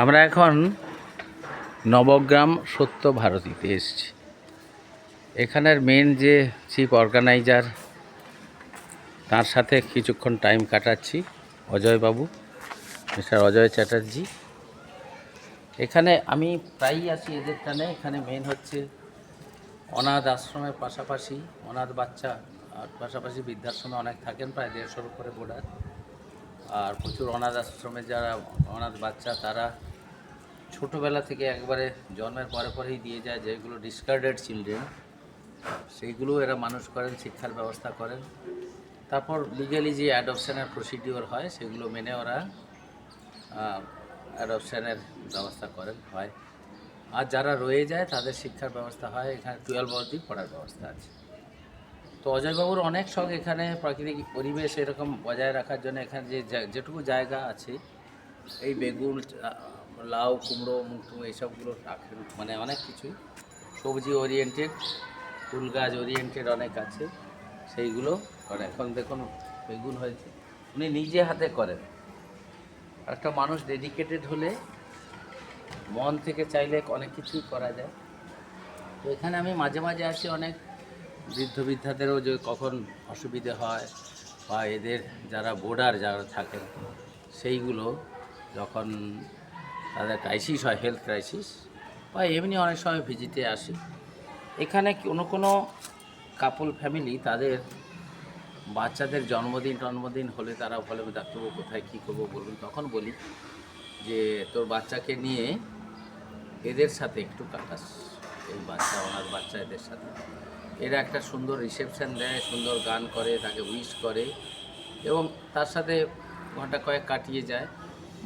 আমরা এখন নবগ্রাম সত্য ভারতীতে এসেছি। এখানের মেন যে চিফ অর্গানাইজার তার সাথে কিছুক্ষণ টাইম কাটাচ্ছি, অজয়বাবু মিস্টার অজয় চ্যাটার্জি। এখানে আমি প্রায়ই আসি এদের টানে। এখানে মেন হচ্ছে অনাথ আশ্রমের পাশাপাশি, অনাথ বাচ্চা আর পাশাপাশি বৃদ্ধাশ্রমে অনেক থাকেন, প্রায় দেড়শোর উপরে বোর্ডার আর প্রচুর অনাথ আশ্রমে যারা অনাথ বাচ্চা, তারা ছোটোবেলা থেকে একবারে জন্মের পরে পরেই দিয়ে যায় যেগুলো ডিসকার্ডেড চিলড্রেন সেইগুলো এরা মানুষ করেন, শিক্ষার ব্যবস্থা করেন। তারপর লিগালি যে অ্যাডপশানের প্রসিডিওর হয়, সেগুলো মেনে ওরা অ্যাডপশানের ব্যবস্থা করেন, হয়। আর যারা রয়ে যায়, তাদের শিক্ষার ব্যবস্থা হয়। এখানে টুয়েলভ অবধি পড়ার ব্যবস্থা আছে। তো অজয়বাবুর অনেক শখ এখানে, প্রাকৃতিক পরিবেশ এরকম বজায় রাখার জন্য এখানে যে যেটুকু জায়গা আছে, এই বেগুন লাউ, কুমড়ো মুগটুম এইসবগুলো রাখেন মানে অনেক কিছুই সবজি ওরিয়েন্টেড ফুল গাছ ওরিয়েন্টেড অনেক আছে, সেইগুলো করে এখন দেখুন, বেগুন হয়েছে। উনি নিজে হাতে করেন। একটা মানুষ ডেডিকেটেড হলে মন থেকে চাইলে অনেক কিছুই করা যায়। তো এখানে আমি মাঝে মাঝে আসি, অনেক বৃদ্ধ বৃদ্ধাদেরও যে কখন অসুবিধে হয় বা এদের যারা বোর্ডার যারা থাকেন, সেইগুলো যখন তাদের ক্রাইসিস হয় হেলথ ক্রাইসিস বা এমনি অনেক সময় ভিজিটে আসি। এখানে কোনো কোনো কাপল ফ্যামিলি তাদের বাচ্চাদের জন্মদিন জন্মদিন হলে তারা বলে ডাক্তারবাবু কোথায়, কী করব বলুন? তখন বলি যে, তোর বাচ্চাকে নিয়ে এদের সাথে একটু কাটাস। এই বাচ্চা, ওনার বাচ্চা এদের সাথে। এরা একটা সুন্দর রিসেপশান দেয়, সুন্দর গান করে, তাকে উইশ করে এবং তার সাথে ঘণ্টা কয়েক কাটিয়ে যায়।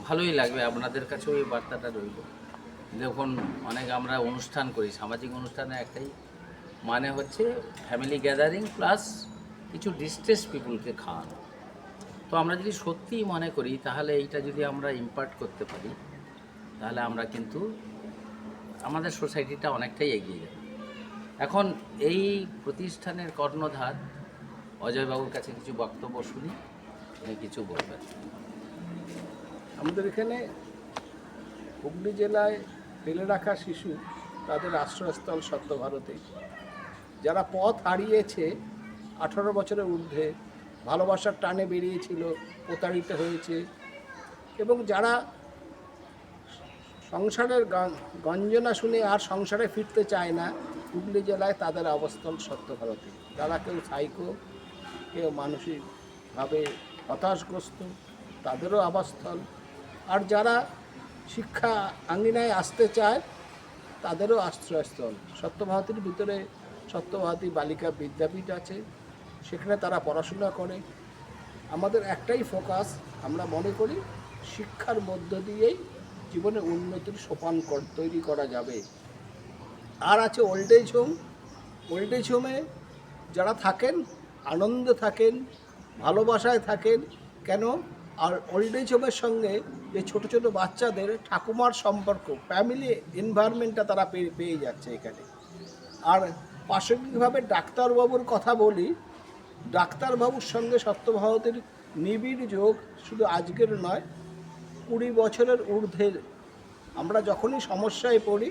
ভালোই লাগবে, আপনাদের কাছেও এই বার্তাটা রইল। দেখুন, অনেক আমরা অনুষ্ঠান করি, সামাজিক অনুষ্ঠানে একটাই মানে হচ্ছে ফ্যামিলি গ্যাদারিং প্লাস কিছু ডিস্ট্রেস পিপুলকে খাওয়ানো। তো আমরা যদি সত্যিই মনে করি, তাহলে এইটা যদি আমরা ইম্পার্ট করতে পারি, তাহলে আমরা কিন্তু আমাদের সোসাইটিটা অনেকটাই এগিয়ে যাবে। এখন এই প্রতিষ্ঠানের কর্ণধার অজয়বাবুর কাছে কিছু বক্তব্য শুনি, উনি কিছু বলবেন। আমাদের এখানে হুগলি জেলায় ফেলে রাখা শিশু তাদের আশ্রয়স্থল সত্য ভারতে যারা পথ হারিয়েছে, আঠারো বছরের ঊর্ধ্বে ভালোবাসার টানে বেরিয়েছিল, প্রতারিত হয়েছে এবং যারা সংসারের গঞ্জনা শুনে আর সংসারে ফিরতে চায় না হুগলি জেলায় তাদের অবস্থান সত্য ভারতে। যারা কেউ সাইকো কেউ মানসিকভাবে হতাশগ্রস্ত, তাদেরও আবাসস্থল আর যারা শিক্ষা আঙ্গিনায় আসতে চায়, তাদেরও আশ্রয়স্থল। সত্যভারতীর ভিতরে সত্যভারতী বালিকা বিদ্যাপীঠ আছে, সেখানে তারা পড়াশোনা করে। আমাদের একটাই ফোকাস আমরা মনে করি শিক্ষার মধ্য দিয়েই জীবনে উন্নতির সোপান তৈরি করা যাবে। আর আছে old age home old age হোমে যারা থাকেন, আনন্দে থাকেন, ভালোবাসায় থাকেন, কেন? আর ওল্ড এজ হোমের সঙ্গে যে ছোট ছোট বাচ্চাদের ঠাকুমার সম্পর্ক ফ্যামিলি এনভায়রনমেন্টটা তারা পেয়ে পেয়ে যাচ্ছে এখানে। আর পাশবিকভাবে ডাক্তারবাবুর কথা বলি, ডাক্তারবাবুর সঙ্গে সত্যভারতের নিবিড় যোগ শুধু আজকের নয়, কুড়ি বছরের ঊর্ধ্বের আমরা যখনই সমস্যায় পড়ি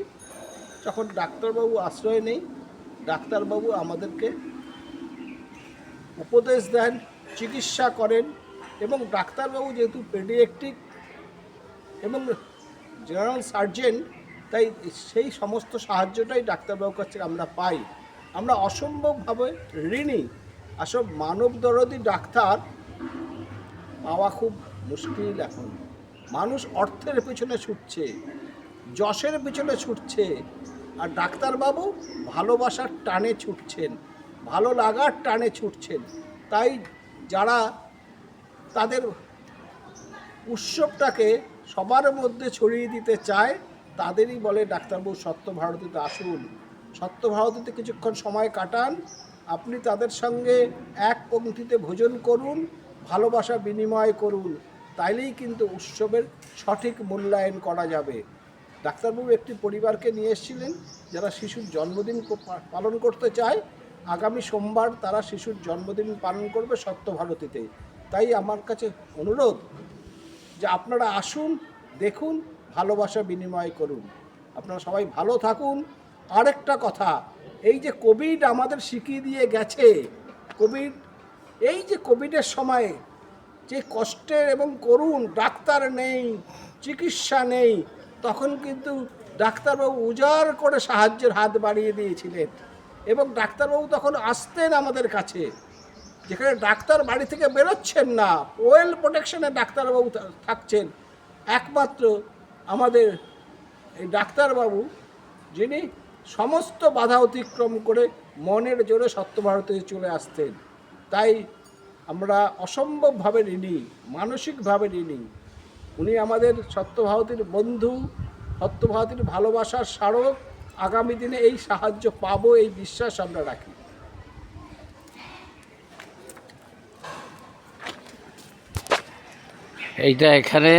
যখন ডাক্তারবাবু আশ্রয় নেই, ডাক্তারবাবু আমাদেরকে উপদেশ দেন, চিকিৎসা করেন এবং ডাক্তারবাবু যেহেতু পেডিয়াট্রিক এবং জেনারেল সার্জেন, তাই সেই সমস্ত সাহায্যটাই ডাক্তারবাবুর কাছ থেকে আমরা পাই। আমরা অসম্ভবভাবে ঋণী। আসব মানব দরদি ডাক্তার পাওয়া খুব মুশকিল এখন। মানুষ অর্থের পেছনে ছুটছে, যশের পেছনে ছুটছে আর ডাক্তারবাবু ভালোবাসার টানে ছুটছেন, ভালো লাগার টানে ছুটছেন। তাই যারা তাদের উৎসবটাকে সবার মধ্যে ছড়িয়ে দিতে চায়, তাদেরই বলে ডাক্তারবাবু সত্য ভারতীতে আসুন। সত্য ভারতীতে কিছুক্ষণ সময় কাটান, আপনি তাদের সঙ্গে এক পংক্তিতে ভোজন করুন, ভালোবাসা বিনিময় করুন। তাইলেই কিন্তু উৎসবের সঠিক মূল্যায়ন করা যাবে। ডাক্তারবাবু একটি পরিবারকে নিয়ে এসেছিলেন, যারা শিশুর জন্মদিন পালন করতে চায়। আগামী সোমবার তারা শিশুর জন্মদিন পালন করবে সত্য ভারতীতে। তাই আমার কাছে অনুরোধ যে আপনারা আসুন, দেখুন, ভালোবাসা বিনিময় করুন। আপনারা সবাই ভালো থাকুন। আরেকটা কথা, এই যে কোভিড আমাদের শিখিয়ে দিয়ে গেছে, কোভিড, এই যে কোভিডের সময়ে যে কষ্টের এবং করুণ, ডাক্তার নেই, চিকিৎসা নেই তখন কিন্তু ডাক্তারবাবু উজাড় করে সাহায্যের হাত বাড়িয়ে দিয়েছিলেন। এবং ডাক্তারবাবু তখন আসতেন আমাদের কাছে। যেখানে ডাক্তার বাড়ি থেকে বেরোচ্ছেন না, ওয়েল প্রোটেকশনে ডাক্তারবাবু থাকছেন। একমাত্র আমাদের এই ডাক্তারবাবু, যিনি সমস্ত বাধা অতিক্রম করে মনের জোরে সত্যভারতে চলে আসতেন। তাই আমরা অসম্ভবভাবে ঋণী, মানসিকভাবে ঋণী। উনি আমাদের সত্যভারতীর বন্ধু, সত্যভারতীর ভালোবাসার স্মারক। আগামী দিনে এই সাহায্য পাবো, এই বিশ্বাস আমরা রাখি। এইটা এখানে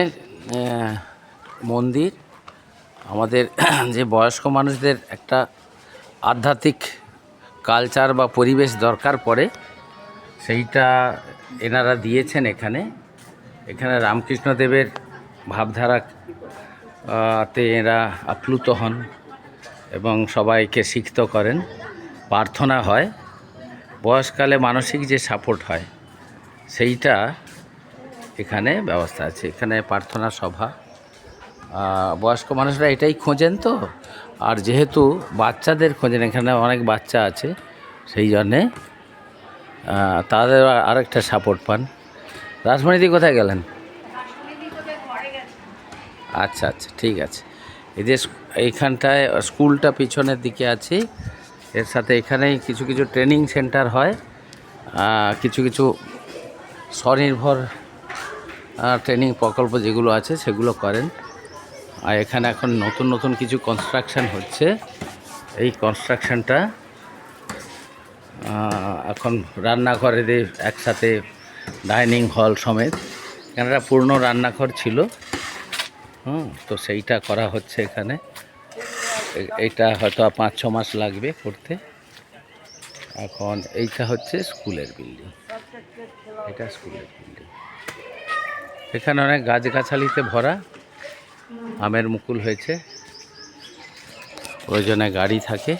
মন্দির। আমাদের যে বয়স্ক মানুষদের একটা আধ্যাত্মিক কালচার বা পরিবেশ দরকার পড়ে, সেইটা এনারা দিয়েছেন এখানে। এখানে রামকৃষ্ণদেবের ভাবধারা তে এরা আপ্লুত হন এবং সবাইকে সিক্ত করেন। প্রার্থনা হয়, বয়সকালে মানসিক যে সাপোর্ট হয়, সেইটা এখানে ব্যবস্থা আছে। এখানে প্রার্থনা সভা। বয়স্ক মানুষরা এটাই খোঁজেন তো। আর যেহেতু বাচ্চাদের খোঁজেন, এখানে অনেক বাচ্চা আছে, সেই জন্যে তাদের আরেকটা সাপোর্ট পান। রাসমণিদি কোথায় গেলেন? আচ্ছা আচ্ছা ঠিক আছে। এই যে এইখানটায় স্কুলটা পিছনের দিকে আছে। এর সাথে এখানেই কিছু কিছু ট্রেনিং সেন্টার হয়। কিছু কিছু স্বনির্ভর ট্রেনিং প্রকল্প যেগুলো আছে, সেগুলো করেন। আর এখানে এখন নতুন নতুন কিছু কনস্ট্রাকশন হচ্ছে। এই কনস্ট্রাকশনটা এখন রান্নাঘরেদের একসাথে ডাইনিং হল সমেত। এখানে একটা পূর্ণ রান্নাঘর ছিল। হুম, তো সেইটা করা হচ্ছে এখানে। এ- এইটা হয়তো পাঁচ ছ মাস লাগবে করতে। এখন এইটা হচ্ছে স্কুলের বিল্ডিং। এটা স্কুলের বিল্ডিং। এখানে অনেক গাছগাছালিতে ভরা, আমের মুকুল হয়েছে। প্রয়োজনে গাড়ি থাকে।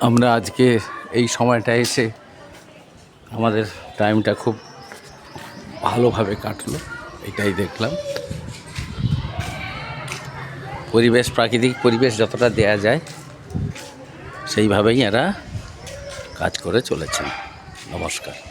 আমরা আজকে এই সময়টা এসে আমাদের টাইমটা খুব ভালোভাবে কাটলো। এটাই দেখলাম। পরিবেশ প্রাকৃতিক পরিবেশ যতটা দেয়া যায় সেইভাবেই এরা কাজ করে চলেছেন। নমস্কার।